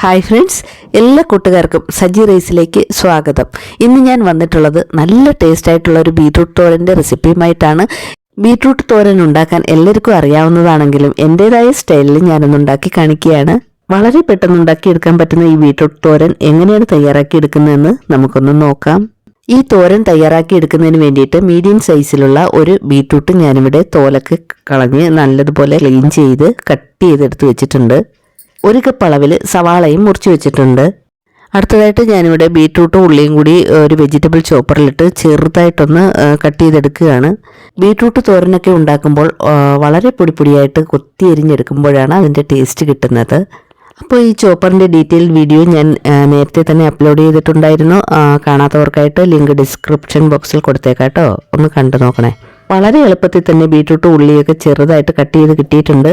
Hi friends എല്ലാ കൂട്ടുകാർക്കും സജി റൈസിലേക്ക് സ്വാഗതം. ഇന്ന് ഞാൻ വന്നിട്ടുള്ളത് നല്ല ടേസ്റ്റ് ആയിട്ടുള്ള ഒരു ബീട്രൂട്ട് തോരന്റെ റെസിപ്പിയുമായിട്ടാണ്. ബീട്രൂട്ട് തോരൻ ഉണ്ടാക്കാൻ എല്ലാവർക്കും അറിയാവുന്നതാണെങ്കിലും എന്റെതായ സ്റ്റൈലിൽ ഞാനൊന്ന് ഉണ്ടാക്കി കാണിക്കുകയാണ്. വളരെ പെട്ടെന്ന് ഉണ്ടാക്കിയെടുക്കാൻ പറ്റുന്ന ഈ ബീട്രൂട്ട് തോരൻ എങ്ങനെയാണ് തയ്യാറാക്കിയെടുക്കുന്നതെന്ന് നമുക്കൊന്ന് നോക്കാം. ഈ തോരൻ തയ്യാറാക്കി എടുക്കുന്നതിന് വേണ്ടിയിട്ട് മീഡിയം സൈസിലുള്ള ഒരു ബീട്രൂട്ട് ഞാനിവിടെ തോലൊക്കെ കളഞ്ഞ് നല്ലതുപോലെ ക്ലീൻ ചെയ്ത് കട്ട് ചെയ്തെടുത്ത് വെച്ചിട്ടുണ്ട്. ഒരു കപ്പ് അളവിൽ സവാളയും മുറിച്ച് വെച്ചിട്ടുണ്ട്. അടുത്തതായിട്ട് ഞാനിവിടെ ബീട്രൂട്ടും ഉള്ളിയും കൂടി ഒരു വെജിറ്റബിൾ ചോപ്പറിലിട്ട് ചെറുതായിട്ടൊന്ന് കട്ട് ചെയ്തെടുക്കുകയാണ്. ബീട്രൂട്ട് തോരനൊക്കെ ഉണ്ടാക്കുമ്പോൾ വളരെ പൊടിപ്പൊടിയായിട്ട് കൊത്തി എരിഞ്ഞെടുക്കുമ്പോഴാണ് അതിന്റെ ടേസ്റ്റ് കിട്ടുന്നത്. അപ്പോൾ ഈ ചോപ്പറിന്റെ ഡീറ്റെയിൽ വീഡിയോ ഞാൻ നേരത്തെ തന്നെ അപ്ലോഡ് ചെയ്തിട്ടുണ്ടായിരുന്നു. കാണാത്തവർക്കായിട്ട് ലിങ്ക് ഡിസ്ക്രിപ്ഷൻ ബോക്സിൽ കൊടുത്തേക്കാട്ടോ. ഒന്ന് കണ്ടു നോക്കണേ. വളരെ എളുപ്പത്തിൽ തന്നെ ബീട്രൂട്ട് ഉള്ളിയൊക്കെ ചെറുതായിട്ട് കട്ട് ചെയ്ത് കിട്ടിയിട്ടുണ്ട്.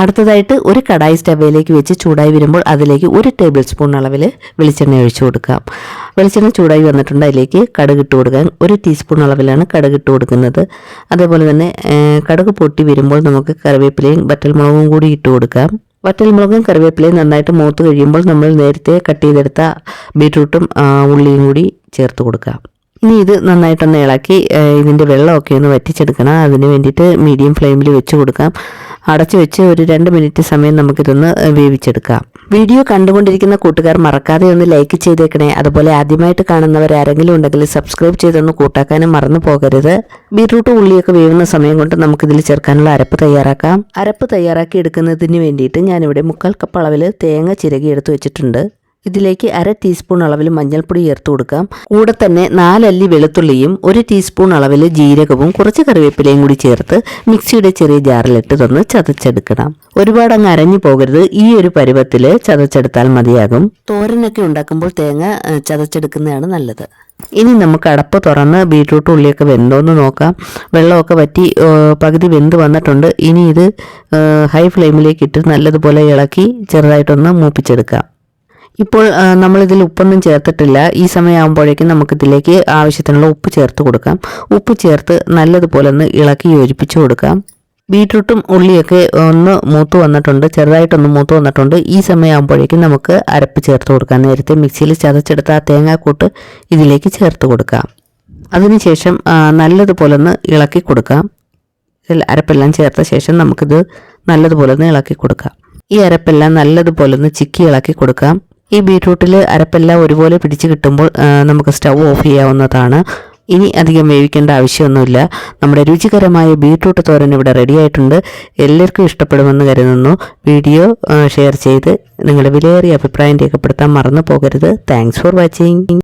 അടുത്തതായിട്ട് ഒരു കടായി സ്റ്റവയിലേക്ക് വെച്ച് ചൂടായി വരുമ്പോൾ അതിലേക്ക് ഒരു ടേബിൾ സ്പൂൺ അളവിൽ വെളിച്ചെണ്ണ ഒഴിച്ചു കൊടുക്കാം. വെളിച്ചെണ്ണ ചൂടായി വന്നിട്ടുണ്ട് അതിലേക്ക് കടുക് ഇട്ട് കൊടുക്കാൻ ഒരു ടീസ്പൂൺ അളവിലാണ് കടുക് ഇട്ട് കൊടുക്കുന്നത്. അതേപോലെ തന്നെ കടുക് പൊട്ടി വരുമ്പോൾ നമുക്ക് കറിവേപ്പിലയും വറ്റൽമുളകും കൂടി ഇട്ട് കൊടുക്കാം. വറ്റൽമുളകും കറിവേപ്പിലയും നന്നായിട്ട് മൂത്ത് കഴിയുമ്പോൾ നമ്മൾ നേരത്തെ കട്ട് ചെയ്തെടുത്ത ബീട്രൂട്ടും ഉള്ളിയും കൂടി ചേർത്ത് കൊടുക്കാം. ഇനി ഇത് നന്നായിട്ടൊന്ന് ഇളക്കി ഇതിന്റെ വെള്ളമൊക്കെ ഒന്ന് വറ്റിച്ചെടുക്കണം. അതിന് വേണ്ടിയിട്ട് മീഡിയം ഫ്ലെയിമിൽ വെച്ച് കൊടുക്കാം. അടച്ചു വെച്ച് ഒരു രണ്ട് മിനിറ്റ് സമയം നമുക്കിതൊന്ന് വേവിച്ചെടുക്കാം. വീഡിയോ കണ്ടുകൊണ്ടിരിക്കുന്ന കൂട്ടുകാർ മറക്കാതെ ഒന്ന് ലൈക്ക് ചെയ്തേക്കണേ. അതുപോലെ ആദ്യമായിട്ട് കാണുന്നവർ ആരെങ്കിലും ഉണ്ടെങ്കിൽ സബ്സ്ക്രൈബ് ചെയ്തൊന്ന് കൂട്ടാക്കാനും മറന്നു പോകരുത്. ബീട്രൂട്ട് ഉള്ളിയൊക്കെ വേവുന്ന സമയം കൊണ്ട് നമുക്കിതിൽ ചേർക്കാനുള്ള അരപ്പ് തയ്യാറാക്കാം. അരപ്പ് തയ്യാറാക്കി എടുക്കുന്നതിന് വേണ്ടിയിട്ട് ഞാനിവിടെ മുക്കാൽ കപ്പ് അളവിൽ തേങ്ങ ചിരകി എടുത്ത് വെച്ചിട്ടുണ്ട്. ഇതിലേക്ക് അര ടീസ്പൂൺ അളവിൽ മഞ്ഞൾപ്പൊടി ചേർത്ത് കൊടുക്കാം. കൂടെ തന്നെ നാലല്ലി വെളുത്തുള്ളിയും ഒരു ടീസ്പൂൺ അളവിൽ ജീരകവും കുറച്ച് കറിവേപ്പിലയും കൂടി ചേർത്ത് മിക്സിയുടെ ചെറിയ ജാറിലിട്ട് തന്ന് ചതച്ചെടുക്കണം. ഒരുപാട് അങ്ങ് അരഞ്ഞു പോകരുത്. ഈ ഒരു പരുവത്തിൽ ചതച്ചെടുത്താൽ മതിയാകും. തോരനൊക്കെ ഉണ്ടാക്കുമ്പോൾ തേങ്ങ ചതച്ചെടുക്കുന്നതാണ് നല്ലത്. ഇനി നമുക്ക് അടപ്പ് തുറന്ന് ബീട്രൂട്ട് ഉള്ളിയൊക്കെ വെന്തോന്ന് നോക്കാം. വെള്ളമൊക്കെ വറ്റി പകുതി വെന്ത് വന്നിട്ടുണ്ട്. ഇനി ഇത് ഹൈ ഫ്ലെയിമിലേക്ക് ഇട്ട് നല്ലതുപോലെ ഇളക്കി ചെറുതായിട്ടൊന്ന് മൂപ്പിച്ചെടുക്കാം. ഇപ്പോൾ നമ്മളിതിൽ ഉപ്പൊന്നും ചേർത്തിട്ടില്ല. ഈ സമയമാകുമ്പോഴേക്കും നമുക്കിതിലേക്ക് ആവശ്യത്തിനുള്ള ഉപ്പ് ചേർത്ത് കൊടുക്കാം. ഉപ്പ് ചേർത്ത് നല്ലതുപോലെ ഒന്ന് ഇളക്കി യോജിപ്പിച്ച് കൊടുക്കാം. ബീട്രൂട്ടും ഉള്ളിയൊക്കെ ഒന്ന് മൂത്ത് വന്നിട്ടുണ്ട് ചെറുതായിട്ടൊന്ന് മൂത്ത് വന്നിട്ടുണ്ട്. ഈ സമയമാകുമ്പോഴേക്കും നമുക്ക് അരപ്പ് ചേർത്ത് കൊടുക്കാം. നേരത്തെ മിക്സിയിൽ ചതച്ചെടുത്ത ആ തേങ്ങാക്കൂട്ട് ഇതിലേക്ക് ചേർത്ത് കൊടുക്കാം. അതിനുശേഷം നല്ലതുപോലെ ഒന്ന് ഇളക്കി കൊടുക്കാം. അരപ്പെല്ലാം ചേർത്ത ശേഷം നമുക്കിത് നല്ലതുപോലെ ഒന്ന് ഇളക്കി കൊടുക്കാം. ഈ അരപ്പെല്ലാം നല്ലതുപോലെ ഒന്ന് ചിക്കി ഇളക്കി കൊടുക്കാം. ഈ ബീട്രൂട്ടിൽ അരപ്പെല്ലാം ഒരുപോലെ പിടിച്ച് കിട്ടുമ്പോൾ നമുക്ക് സ്റ്റൗ ഓഫ് ചെയ്യാവുന്നതാണ്. ഇനി അധികം വേവിക്കേണ്ട ആവശ്യമൊന്നുമില്ല. നമ്മുടെ രുചികരമായ ബീട്രൂട്ട് തോരൻ ഇവിടെ റെഡി ആയിട്ടുണ്ട്. എല്ലാവർക്കും ഇഷ്ടപ്പെടുമെന്ന് കരുതുന്നു. വീഡിയോ ഷെയർ ചെയ്ത് നിങ്ങളുടെ വിലയേറിയ അഭിപ്രായം രേഖപ്പെടുത്താൻ മറന്നു പോകരുത്. Thanks for watching